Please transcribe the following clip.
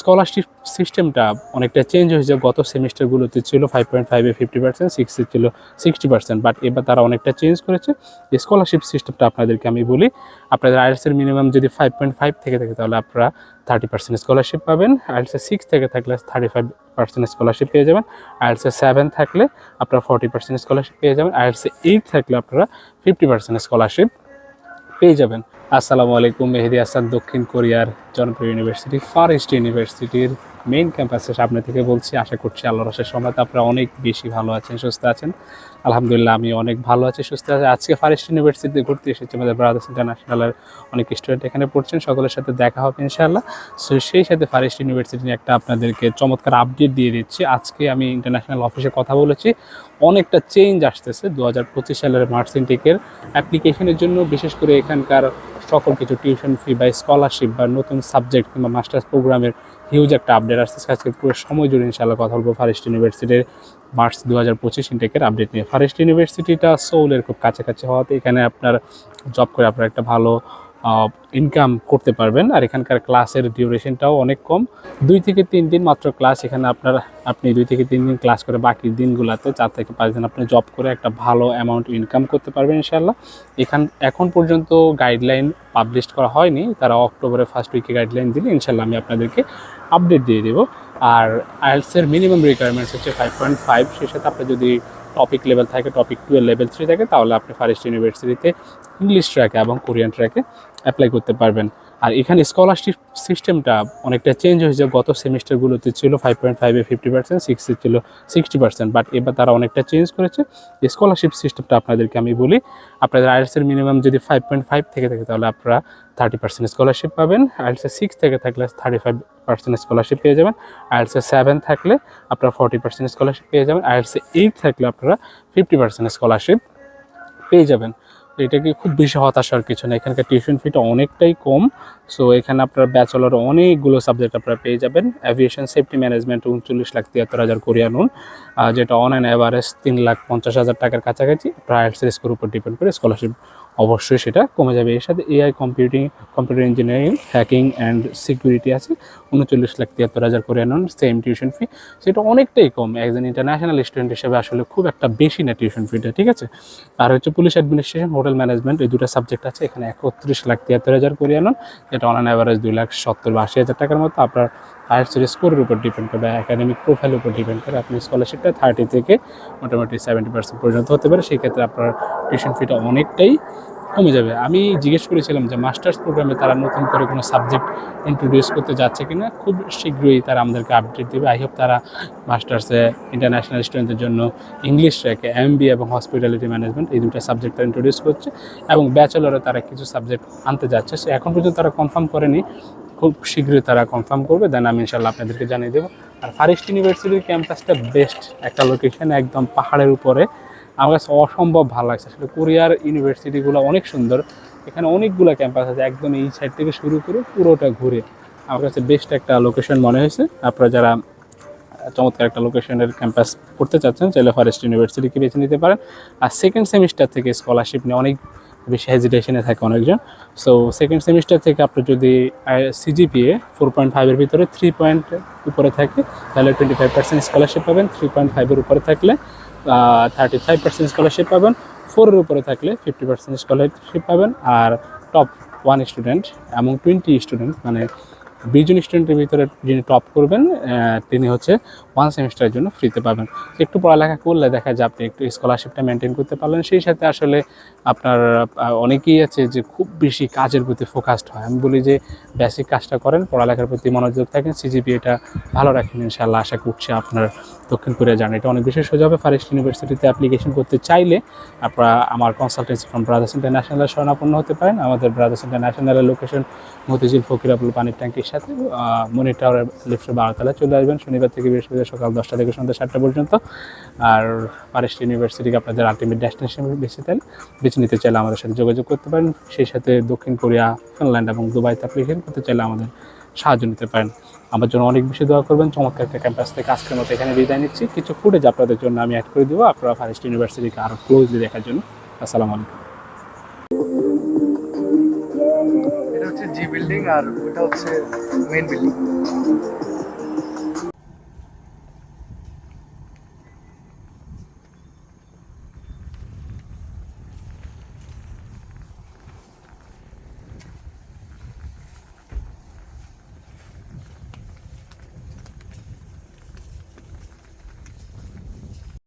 Scholarship সিস্টেমটা অনেকটা change হয়েছে। গত সেমিস্টারগুলোতে ছিল ফাইভ পয়েন্ট ফাইভে ফিফটি পার্সেন্ট সিক্সে ছিল সিক্সটি পার্সেন্ট বাট এবার তারা অনেকটা চেঞ্জ করেছে। স্কলারশিপ সিস্টেমটা আপনাদেরকে আমি বলি, আপনাদের আইএলসের মিনিমাম যদি ফাইভ পয়েন্ট ফাইভ থেকে থাকে, তাহলে আপনারা থার্টি পার্সেন্ট স্কলারশিপ পাবেন। আইএলসের সিক্স থেকে থাকলে থার্টি ফাইভ পার্সেন্ট স্কলারশিপ পেয়ে যাবেন। আইএলসের সেভেন থাকলে আপনারা ফর্টি পার্সেন্ট স্কলারশিপ পেয়ে যাবেন। আইএলসের এইট থাকলে আপনারা ফিফটি পার্সেন্ট স্কলারশিপ পেয়ে যাবেন। আসসালামু আলাইকুম মেহেদি হাসান দক্ষিণ কোরিয়ার জনপ্রিয় ইউনিভার্সিটি ফার ইস্ট ইউনিভার্সিটির মেইন ক্যাম্পাসের সামনে থেকে বলছি, আশা করছি আল্লাহ রসের সময় আপনারা অনেক বেশি ভালো আছেন, সুস্থ আছেন। আলহামদুলিল্লাহ, আমি অনেক ভালো আছি, সুস্থ আছি। আজকে ফার ইস্ট ইউনিভার্সিটিতে ঘুরতে এসেছি, আমাদের ব্রাদার্স ইন্টারন্যাশনালের অনেক স্টুডেন্ট এখানে পড়ছেন, সকলের সাথে দেখা হবে ইনশাআল্লাহ। সো সেই সাথে ফার ইস্ট ইউনিভার্সিটি নিয়ে একটা আপনাদেরকে চমৎকার আপডেট দিয়ে দিচ্ছি। আজকে আমি ইন্টারন্যাশনাল অফিসে কথা বলেছি। অনেকটা চেঞ্জ আসতেছে দু হাজার পঁচিশ সালের মার্চ ইনটেকের অ্যাপ্লিকেশনের জন্য। বিশেষ করে এখানকার সকল কিছু টিউশন ফি বা স্কলারশিপ বা নতুন সাবজেক্ট কিংবা মাস্টার্স প্রোগ্রামের হিউজ একটা আপডেট আসছে আজকে পুরো সময় জুড়ে ইনশাল্লাহ কথা বলব ফারেস্ট ইউনিভার্সিটির মার্চ দু হাজার পঁচিশ ইনটেকের আপডেট নিয়ে। ফারেস্ট ইউনিভার্সিটিটা সোলের খুব কাছাকাছি হওয়াতে এখানে আপনার জব করে আপনার একটা ভালো ইনকাম করতে পারবেন। আর এখানকার ক্লাসের ডিউরেশনটাও অনেক কম। দুই থেকে তিন দিন মাত্র ক্লাস এখানে আপনার, আপনি দুই থেকে তিন দিন ক্লাস করে বাকি দিনগুলোতে চার থেকে পাঁচ দিন আপনি জব করে একটা ভালো অ্যামাউন্ট ইনকাম করতে পারবেন ইনশাল্লাহ এখান, এখন পর্যন্ত গাইডলাইন পাবলিশ করা হয়নি। তারা অক্টোবরের ফার্স্ট উইকে গাইডলাইন দিলে ইনশাল্লাহ আমি আপনাদেরকে আপডেট দিয়ে দেবো। আর আইএলসের মিনিমাম রিকোয়ারমেন্টস হচ্ছে ফাইভ পয়েন্ট ফাইভ সেই সাথে আপনার যদি টপিক লেভেল থাকে টপিক টু লেভেল থ্রি থাকে, তাহলে আপনি ফারেস্ট ইউনিভার্সিটিতে ইংলিশ ট্র্যাকে এবং কোরিয়ান ট্র্যাকে অ্যাপ্লাই করতে পারবেন। আর এখানে স্কলারশিপ সিস্টেমটা অনেকটা চেঞ্জ হয়েছে। গত সেমিস্টারগুলোতে ছিল ফাইভ পয়েন্ট ফাইভে ফিফটি পার্সেন্ট সিক্সে ছিল সিক্সটি পার্সেন্ট বাট এবার তারা অনেকটা চেঞ্জ করেছে। স্কলারশিপ সিস্টেমটা আপনাদেরকে আমি বলি, আপনাদের আইএলসের মিনিমাম যদি ফাইভ পয়েন্ট ফাইভ থেকে থাকে, তাহলে আপনারা থার্টি পার্সেন্ট স্কলারশিপ পাবেন। আইএলসের সিক্স থেকে থাকলে থার্টি ফাইভ পার্সেন্ট স্কলারশিপ পেয়ে যাবেন। আইএলসের সেভেন থাকলে আপনারা ফর্টি পার্সেন্ট স্কলারশিপ পেয়ে যাবেন। আইএলসের এইট থাকলে আপনারা ফিফটি পার্সেন্ট স্কলারশিপ পেয়ে যাবেন। এটা কি খুব বেশি হতাশার কিছু না। এখানকার টিউশন ফিটা অনেকটাই কম। সো এখানে আপনার ব্যাচেলর অনেকগুলো সাবজেক্ট আপনারা পেয়ে যাবেন। অ্যাভিয়েশন সেফটি ম্যানেজমেন্ট উনচল্লিশ লাখ তিয়াত্তর হাজার কোরিয়ান যেটা অন অ্যান অ্যাভারেজ তিন লাখ পঞ্চাশ হাজার টাকার কাছাকাছি। প্রায় স্কোর উপর ডিপেন্ড করে স্কলারশিপ অবশ্যই সেটা কমে যাবে। এর সাথে AI computing computer engineering hacking and security আছে। উনচল্লিশ লাখ তিয়াত্তর হাজার করে আনুন সেম টিউশন ফি সেটা অনেকটাই কম। একজন ইন্টারন্যাশনাল স্টুডেন্ট হিসেবে আসলে খুব একটা বেশি না টিউশন ফিটা ঠিক আছে? আর হচ্ছে পুলিশ অ্যাডমিনিস্ট্রেশন হোটেল ম্যানেজমেন্ট এই দুটো সাবজেক্ট আছে। এখানে একত্রিশ লাখ তিয়াত্তর হাজার করে আনুন যেটা অন অ্যাভারেজ দুই লাখ সত্তর বা আশি হাজার টাকার মতো। আপনার আইএলসের স্কোরের উপর ডিপেন্ড করে একাডেমিক প্রোফাইলের উপর ডিপেন্ড করে আপনি স্কলারশিপটা থার্টি থেকে মোটামুটি সেভেন্টি পার্সেন্ট পর্যন্ত হতে পারে। সেই ক্ষেত্রে আপনার টিউশন ফিটা অনেকটাই কমে যাবে। আমি জিজ্ঞেস করেছিলাম যে মাস্টার্স প্রোগ্রামে তারা নতুন করে কোনো সাবজেক্ট ইন্ট্রোডিউস করতে যাচ্ছে কিনা, খুব শীঘ্রই তারা আমাদেরকে আপডেট দেবে। আই হোপ তারা মাস্টার্সে ইন্টারন্যাশনাল স্টুডেন্টদের জন্য ইংলিশ রেখে এম বি এবং হসপিটালিটি ম্যানেজমেন্ট এই দুটো সাবজেক্ট তারা ইন্ট্রোডিউস করছে এবং ব্যাচেলরে তারা কিছু সাবজেক্ট আনতে যাচ্ছে। সে এখন পর্যন্ত তারা কনফার্ম করেনি খুব শীঘ্রই তারা কনফার্ম করবে দেন আমি ইনশাল্লাহ আপনাদেরকে জানিয়ে দেবো। আর ফারেস্ট ইউনিভার্সিটির ক্যাম্পাসটা বেস্ট একটা লোকেশন একদম পাহাড়ের উপরে। আমার কাছে অসম্ভব ভালো লাগছে। আসলে কোরিয়ার ইউনিভার্সিটিগুলো অনেক সুন্দর। এখানে অনেকগুলো ক্যাম্পাস আছে, একদম এই সাইড থেকে শুরু করে পুরোটা ঘুরে। আমার কাছে বেস্ট একটা লোকেশন মনে হয়েছে। আপনারা যারা চমৎকার একটা লোকেশনের ক্যাম্পাস পড়তে চাচ্ছেন, চাইলে ফরেস্ট ইউনিভার্সিটিকে বেছে নিতে পারেন। আর সেকেন্ড সেমিস্টার থেকে স্কলারশিপ নিয়ে অনেক বেশি হেজিটেশনে থাকে অনেকজন। সো সেকেন্ড সেমিস্টার থেকে আপনার যদি সিজিপিএ ফোর পয়েন্ট ফাইভের ভিতরে থ্রি পয়েন্ট উপরে থাকে, তাহলে টোয়েন্টি ফাইভ পার্সেন্ট স্কলারশিপ পাবেন থ্রি পয়েন্ট ফাইভের উপরে থাকলে থার্টি ফাইভ পার্সেন্ট স্কলারশিপ পাবেন ফোরের উপরে থাকলে ফিফটি পার্সেন্ট স্কলারশিপ পাবেন, আর টপ ওয়ান স্টুডেন্ট এবং টোয়েন্টি স্টুডেন্ট মানে বিশজন স্টুডেন্টের ভিতরে যিনি টপ করবেন তিনি হচ্ছে ওয়ান সেমিস্টারের জন্য ফ্রিতে পাবেন। একটু পড়ালেখা করলে দেখা যায় আপনি একটু স্কলারশিপটা মেনটেন করতে পারলেন। সেই সাথে আসলে আপনার অনেকেই আছে যে খুব বেশি কাজের প্রতি ফোকাসড হয়। আমি বলি যে বেসিক কাজটা করেন, পড়ালেখার প্রতি মনোযোগ থাকেন সিজিপিএটা ভালো রাখেন ইনশাল্লাহ আশা করছি আপনার দক্ষিণ কোরিয়া যান এটা অনেক বেশি সোজা হবে। ফারেস্ট ইউনিভার্সিটিতে অ্যাপ্লিকেশন করতে চাইলে আপনারা আমার কনসালটেন্সি ফ্রম ব্রাদার্স ইন্টারন্যাশনালের শরণাপন্ন হতে পারেন। আমাদের ব্রাদার্স ইন্টারন্যাশনালের লোকেশন মতিঝিল ফকিরাপুল পানির ট্যাঙ্কির সাথে মনি টাওয়ারের লিফটের বারোতলা চলে আসবেন। শনিবার থেকে বৃহস্পতিবার সকাল দশটা থেকে সন্ধ্যা সাতটা পর্যন্ত। আর ফারেস্ট ইউনিভার্সিটিকে আপনাদের আলটিমেট ডেস্টিনেশন বেছে চাইলে বেছে নিতে চাইলে আমাদের সাথে যোগাযোগ করতে পারেন। সেই সাথে দক্ষিণ কোরিয়া, ফিনল্যান্ড এবং দুবাইতে অ্যাপ্লিকেশন করতে চাইলে আমাদের সাহায্য নিতে পারেন। আমার জন্য অনেক বেশি দোয়া করবেন। চমৎকার একটা ক্যাম্পাস থেকে আজকের মতো এখানে বিদায় নিচ্ছি। কিছু ফুটেজ আপনাদের জন্য আমি অ্যাড করে দেবো। আপনারা ফারেস্ট ইউনিভার্সিটিকে আরও ক্লোজলি দেখার জন্য। আসসালামু আলাইকুম। এটা হচ্ছে জি বিল্ডিং আর ওটা হচ্ছে মেইন বিল্ডিং